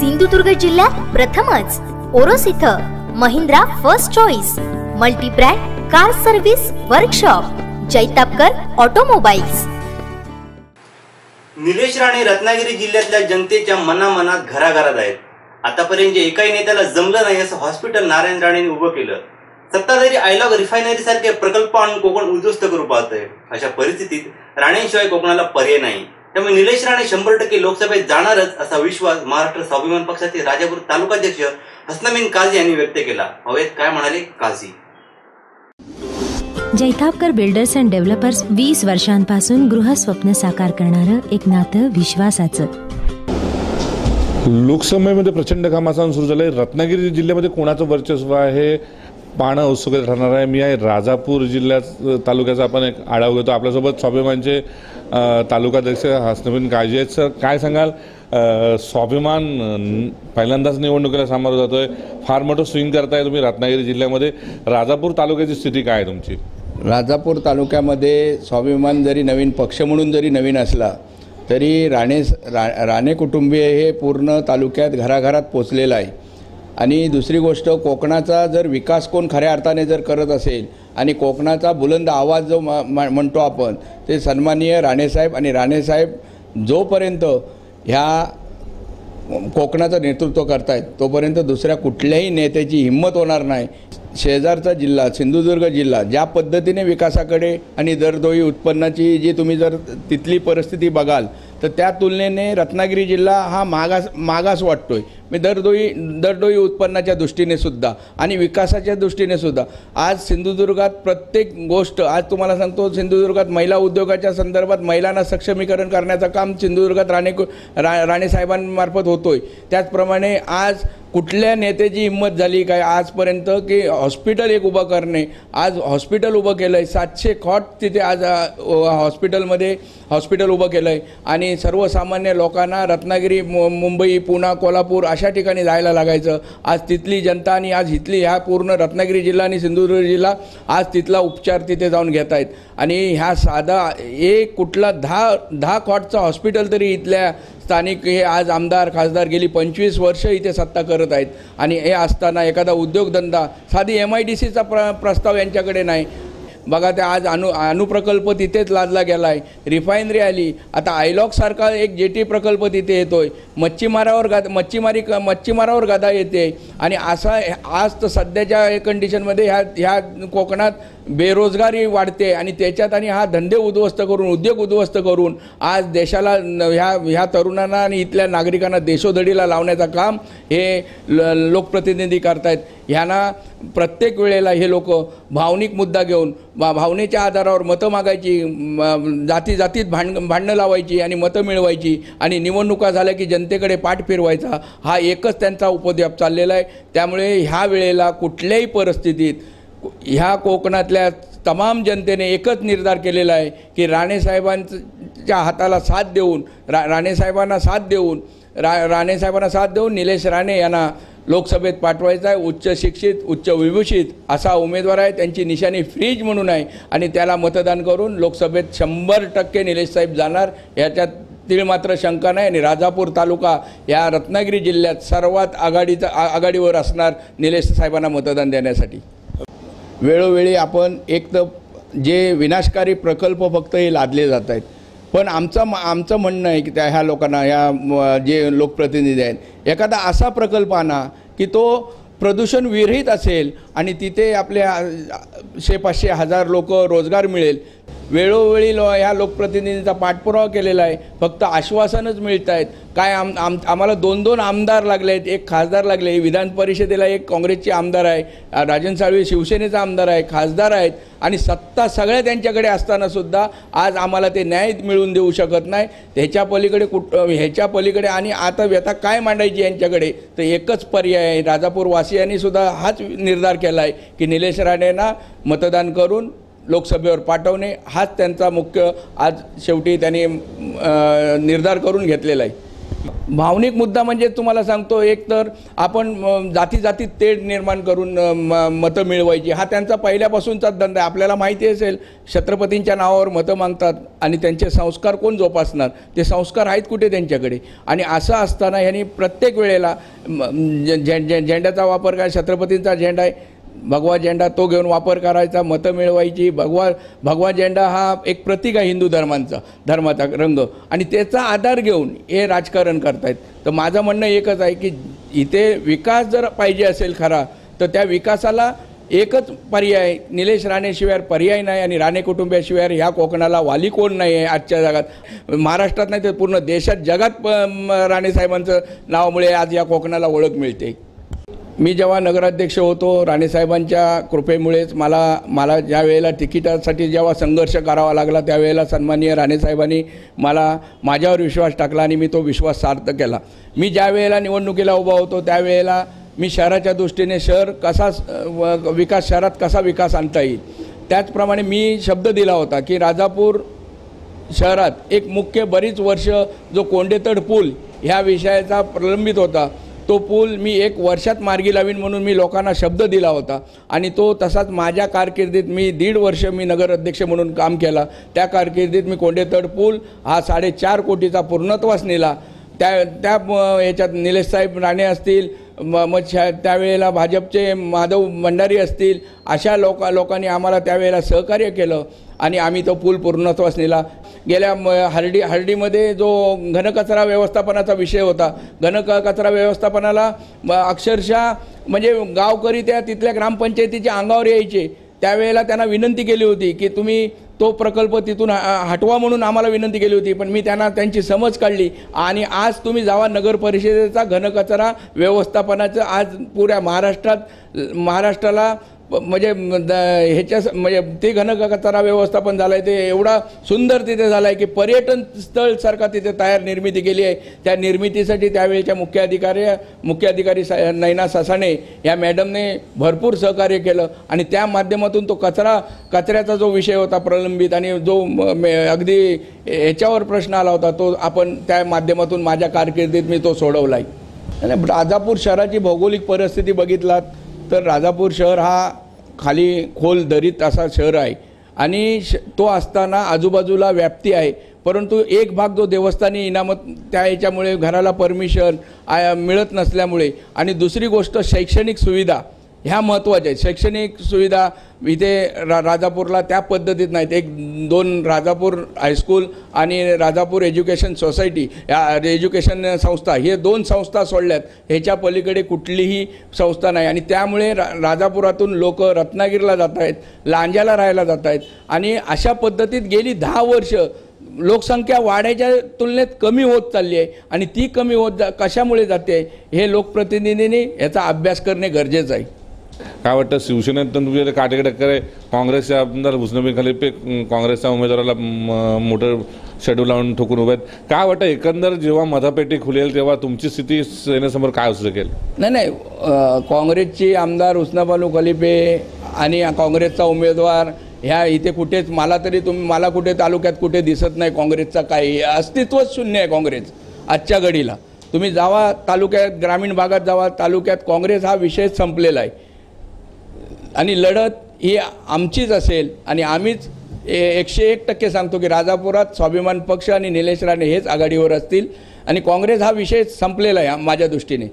सिंधुदुर्ग जिल्ह्यात प्रथमच. ओरोस इथं Mahindra first choice multibrand car service workshop Jaitapkar automobiles Nilesh Rane Ratnagiri जिल्ह्यातल्या जनतेच्या मनामनात घराघरात आहेत. आतापर्यंत जे एकाही नेत्याला जमलं नाही असं हॉस्पिटल नारायण राणेंनी उभं केलं. सत्ताधारी आयलॉग रिफायनरी सारखे प्रकल्प आणून कोकण उद्ध्वस्त करू पाहतोय. अशा परिस्थितीत राणेंशिवाय कोकणाला पर्याय नाही. त्यामुळे निलेश राणे शंभर टक्के लोकसभेत जाणारच असा विश्वास महाराष्ट्र स्वाभिमान पक्षाचे राजापूर तालुकाध्यक्ष हसनमीन काझी यांनी व्यक्त केला. हवेत काय म्हणाले Kazi? Jaitapkar builders and developers वीस वर्षांपासून गृहस्वप्न साकार करणारं एक नातं विश्वासाचं. लोकसभेमध्ये प्रचंड कामाचं सुरू झालं आहे रत्नागिरी जिल्ह्यामध्ये कोणाचं वर्चस्व आहे? पाहणं उत्सुक ठरणार आहे. मी आहे राजापूर जिल्ह्यात तालुक्याचा आपण एक आढावा घेतो. आपल्यासोबत स्वाभिमानचे तालुकाध्यक्ष हसनबीन काळजी आहेत. सर काय सांगाल? स्वाभिमान पहिल्यांदाच निवडणुकीला सामोरं आहे फार मोठं स्विंग करताय तुम्ही रत्नागिरी जिल्ह्यामध्ये. राजापूर तालुक्याची स्थिती काय आहे तुमची? राजापूर तालुक्यामध्ये स्वाभिमान जरी नवीन पक्ष म्हणून जरी नवीन असला तरी राणे रा राणे कुटुंबीय हे पूर्ण तालुक्यात घराघरात पोचलेलं आहे. आणि दुसरी गोष्ट कोकणाचा जर विकास कोण खऱ्या अर्थाने जर करत असेल आणि कोकणाचा बुलंद आवाज जो म म्हणतो आपण ते सन्माननीय राणेसाहेब आणि राणेसाहेब जोपर्यंत ह्या कोकणाचं नेतृत्व करतायत तोपर्यंत दुसऱ्या कुठल्याही नेत्याची हिंमत होणार नाही. शेजारचा जिल्हा सिंधुदुर्ग जिल्हा ज्या पद्धतीने विकासाकडे आणि दरडोई उत्पन्नाची जी तुम्ही जर तिथली परिस्थिती बघाल तर त्या तुलनेने रत्नागिरी जिल्हा हा मागास मागास वाटतो आहे मी दरडोई दरडोई उत्पन्नाच्या दृष्टीने सुद्धा आणि विकासाच्या दृष्टीने सुद्धा. आज सिंधुदुर्गात प्रत्येक गोष्ट आज तुम्हाला सांगतो सिंधुदुर्गात महिला उद्योगाच्या संदर्भात महिलांना सक्षमीकरण करण्याचं काम सिंधुदुर्गात राणे रा राणेसाहेबांमार्फत होतो आहे त्याचप्रमाणे आज कुठल्या नेत्याची हिंमत झाली काय? आजपर्यंत की हॉस्पिटल एक उभं करणे. आज हॉस्पिटल उभं केलं आहे सातशे खॉट तिथे आज हॉस्पिटलमध्ये हॉस्पिटल उभं केलं आहे आणि सर्वसामान्य लोकांना रत्नागिरी मु मुंबई पुणा कोल्हापूर अशा ठिकाणी जायला लागायचं. आज तिथली जनता आणि आज इथली ह्या पूर्ण रत्नागिरी जिल्हा आणि सिंधुदुर्ग जिल्हा आज तिथला उपचार तिथे जाऊन घेत आहेत. आणि ह्या साधा एक कुठला दहा दहा कॉटचं हॉस्पिटल तरी इथल्या स्थानिक हे आज आमदार खासदार गेली पंचवीस वर्ष इथे सत्ता करत आहेत. आणि हे असताना एखादा उद्योगधंदा साधी एम आय डी सीचा प्र प्रस्ताव यांच्याकडे नाही. बघा त्या आज अणु अणुप्रकल्प तिथेच लादला गेला आहे रिफायनरी आली. आता आयलॉकसारखा एक जेटी प्रकल्प तिथे येतो आहे मच्छीमारावर गा मच्छीमारी क मच्छीमारावर गदा येते. आणि असा आज तर सध्याच्या कंडिशनमध्ये ह्या ह्या कोकणात बेरोजगारी वाढते. आणि त्याच्यात आणि हा धंदे उद्ध्वस्त करून उद्योग उद्ध्वस्त करून आज देशाला ह्या ह्या तरुणांना आणि इथल्या नागरिकांना देशोधडीला लावण्याचं काम हे ल लोकप्रतिनिधी करतायत. ह्यांना प्रत्येक वेळेला हे लोक भावनिक मुद्दा घेऊन भा भावनेच्या आधारावर मतं मागायची जाती जातीत भांड भांडणं लावायची आणि मतं मिळवायची आणि निवडणुका झाल्या की जनतेकडे पाठ फिरवायचा हा एकच त्यांचा उपद्व्याप चाललेला आहे. त्यामुळे ह्या वेळेला कुठल्याही परिस्थितीत ह्या कोकणातल्या तमाम जनतेने एकच निर्धार केलेला आहे की राणेसाहेबांच्या हाताला साथ देऊन रा राणेसाहेबांना साथ देऊन रा राणेसाहेबांना साथ देऊन निलेश राणे यांना लोकसभेत पाठवायचा आहे उच्च शिक्षित उच्च विभूषित असा उमेदवार आहे. त्यांची निशाणी फ्रीज म्हणून आहे आणि त्याला मतदान करून लोकसभेत शंभर टक्के निलेशसाहेब जाणार. याच्यात तील मात्र शंका नाही आणि राजापूर तालुका या रत्नागिरी जिल्ह्यात सर्वात आघाडीचा आ- आघाडीवर असणार निलेश साहेबांना मतदान देण्यासाठी. वेळोवेळी आपण एक तर जे विनाशकारी प्रकल्प फक्त हे लादले जात आहेत पण आमचं म- आमचं म्हणणं आहे की त्या ह्या लोकांना ह्या जे लोकप्रतिनिधी आहेत एखादा असा प्रकल्प आणा की तो प्रदूषण विरहित असेल आणि तिथे आपल्या शे पाचशे हजार लोक रोजगार मिळेल. वेळोवेळी लो ह्या लोकप्रतिनिधींचा पाठपुरावा केलेला आहे. फक्त आश्वासनच मिळत आहेत काय आम आम आम्हाला दोन दोन आमदार लागले आहेत. एक खासदार लागले विधान परिषदेला एक काँग्रेसचे आमदार आहे. राजन साळवी शिवसेनेचा आमदार आहे. खासदार आहेत. आणि सत्ता सगळ्या त्यांच्याकडे असतानासुद्धा आज आम्हाला ते न्याय मिळवून देऊ शकत नाही. ह्याच्या पलीकडे कुठ ह्याच्या पलीकडे आणि आता व्यथा काय मांडायची यांच्याकडे? तर एकच पर्याय आहे. राजापूर सुद्धा हाच निर्धार केला. आहे की निलेश राणेंना मतदान करून लोकसभेवर पाठवणे हाच त्यांचा मुख्य आज शेवटी त्यांनी निर्धार करून घेतलेला आहे. भावनिक मुद्दा म्हणजे तुम्हाला सांगतो एक तर आपण म, जाती जातीत तेढ निर्माण करून म- मतं मिळवायची. हा त्यांचा पहिल्यापासूनचाच धंदा आहे. आपल्याला माहिती असेल छत्रपतींच्या नावावर मतं मागतात आणि त्यांचे संस्कार कोण जोपासणार? ते संस्कार आहेत कुठे त्यांच्याकडे? आणि असं असताना ह्यांनी प्रत्येक वेळेला म, झे- झेंड्याचा वापर काय छत्रपतींचा झेंडा आहे भगवा झेंडा तो घेऊन वापर करायचा मतं मिळवायची. भगवा भगवा झेंडा हा एक प्रतीक आहे हिंदू धर्मांचा धर्माचा रंग. आणि त्याचा आधार घेऊन हे राजकारण करतायत. तर माझं म्हणणं एकच आहे की इथे विकास जर पाहिजे असेल खरा तर त्या विकासाला एकच पर्याय निलेश राणेशिवाय पर्याय नाही आणि राणे कुटुंबियाशिवाय ह्या कोकणाला वाली कोण नाही आहे आजच्या जगात. महाराष्ट्रात नाही तर पूर्ण देशात जगात प- राणेसाहेबांचं नावामुळे आज या कोकणाला ओळख मिळते. मी जेव्हा नगराध्यक्ष होतो राणेसाहेबांच्या कृपेमुळेच मला मला ज्या वेळेला तिकिटासाठी जेव्हा संघर्ष करावा लागला त्यावेळेला सन्माननीय राणेसाहेबांनी मला माझ्यावर विश्वास टाकला आणि मी तो विश्वास सार्थ केला. मी ज्या वेळेला निवडणुकीला उभा होतो त्यावेळेला मी शहराच्या दृष्टीने शहर कसा व- विकास शहरात कसा विकास आणता येईल? त्याचप्रमाणे मी शब्द दिला होता की राजापूर शहरात एक मुख्य बरीच वर्ष जो कोंडेतड पूल ह्या विषयाचा प्रलंबित होता. तो पूल मी एक वर्षात मार्गी लावीन म्हणून मी लोकांना शब्द दिला होता. आणि तो तसाच माझ्या कारकिर्दीत मी दीड वर्ष मी नगराध्यक्ष म्हणून काम केला. त्या कारकिर्दीत मी कोंडेतड पूल हा साडेचार कोटीचा पूर्णत्वास नेला. त्या त्या याच्यात निलेश साहेब राणे असतील म मग शा त्यावेळेला भाजपचे माधव भंडारी असतील अशा लोका लोकांनी आम्हाला त्यावेळेला सहकार्य केलं आणि आम्ही तो पूल पूर्णत्वास नेला. गेल्या म हर्डी हर्डीमध्ये जो घनकचरा व्यवस्थापनाचा विषय होता घन कचरा व्यवस्थापनाला म अक्षरशः म्हणजे गावकरी त्या तिथल्या ग्रामपंचायतीच्या अंगावर यायचे. त्यावेळेला त्यांना विनंती केली होती की तुम्ही तो प्रकल्प तिथून हटवा म्हणून आम्हाला विनंती केली होती पण मी त्यांना त्यांची समज काढली आणि आज तुम्ही जावा नगर परिषदेचा घनकचरा व्यवस्थापनाचं आज पुऱ्या महाराष्ट्रात महाराष्ट्राला म्हणजे द- ह्याच्या म्हणजे ते घनकचरा व्यवस्थापन झालं आहे ते एवढा सुंदर तिथे झालं आहे की पर्यटन स्थळसारखा तिथे तयार निर्मिती केली आहे. त्या निर्मितीसाठी त्यावेळेच्या मुख्याधिकारी मुख्याधिकारी सा नैना ससाणे या मॅडमने भरपूर सहकार्य केलं आणि त्या माध्यमातून तो कचरा कचऱ्याचा जो विषय होता प्रलंबित आणि जो म- अगदी ह्याच्यावर प्रश्न आला होता तो आपण त्या माध्यमातून माझ्या कारकिर्दीत मी तो सोडवला आहे आणि राजापूर शहराची भौगोलिक परिस्थिती बघितलात तर राजापूर शहर हा खाली खोल दरीत असा शहर आहे. आणि श तो असताना आजूबाजूला व्याप्ती आहे. परंतु एक भाग जो देवस्थानी इनामत त्या याच्यामुळे घराला परमिशन आ- मिळत नसल्यामुळे. आणि दुसरी गोष्ट शैक्षणिक सुविधा. ह्या महत्त्वाच्या आहेत. शैक्षणिक सुविधा इथे रा राजापूरला त्या पद्धतीत नाहीत. एक दोन राजापूर हायस्कूल आणि राजापूर एज्युकेशन सोसायटी या एज्युकेशन संस्था हे दोन संस्था सोडल्यात. ह्याच्या पलीकडे कुठलीही संस्था नाही. आणि त्यामुळे रा राजापुरातून लोक रत्नागिरीला जात आहेत लांजाला राहायला जात आहेत. आणि अशा पद्धतीत गेली दहा वर्ष लोकसंख्या वाढायच्या तुलनेत कमी होत चालली आहे. आणि ती कमी होत जा कशामुळे जाते हे लोकप्रतिनिधींनी याचा अभ्यास करणे गरजेचं आहे. काय वाटतं शिवसेनेत तर तुमच्या काटे टक्कर आहे. काँग्रेसचे आमदार हुसनबी खलिफे काँग्रेसच्या उमेदवाराला म, मोठं शेड्यूल लावून ठोकून उभे आहेत. काय वाटतं एकंदर जेव्हा मधापेटी खुलेल तेव्हा तुमची स्थिती सेनेसमोर काय असू शकेल? नाही नाही काँग्रेसची आमदार उस्नाबालू खलिपे आणि काँग्रेसचा उमेदवार ह्या इथे कुठेच मला तरी तुम्ही मला कुठे तालुक्यात कुठे दिसत नाही काँग्रेसचा काही. अस्तित्वच शून्य आहे काँग्रेस आजच्या घडीला. तुम्ही जावा तालुक्यात ग्रामीण भागात जावा तालुक्यात काँग्रेस हा विषय संपलेला आहे. आणि लढत ही आमचीच असेल आणि आम्हीच ए- एकशे एक टक्के सांगतो की राजापुरात स्वाभिमान पक्ष आणि निलेश राणे हेच आघाडीवर असतील. आणि काँग्रेस हा विषय संपलेला आहे माझ्या दृष्टीने.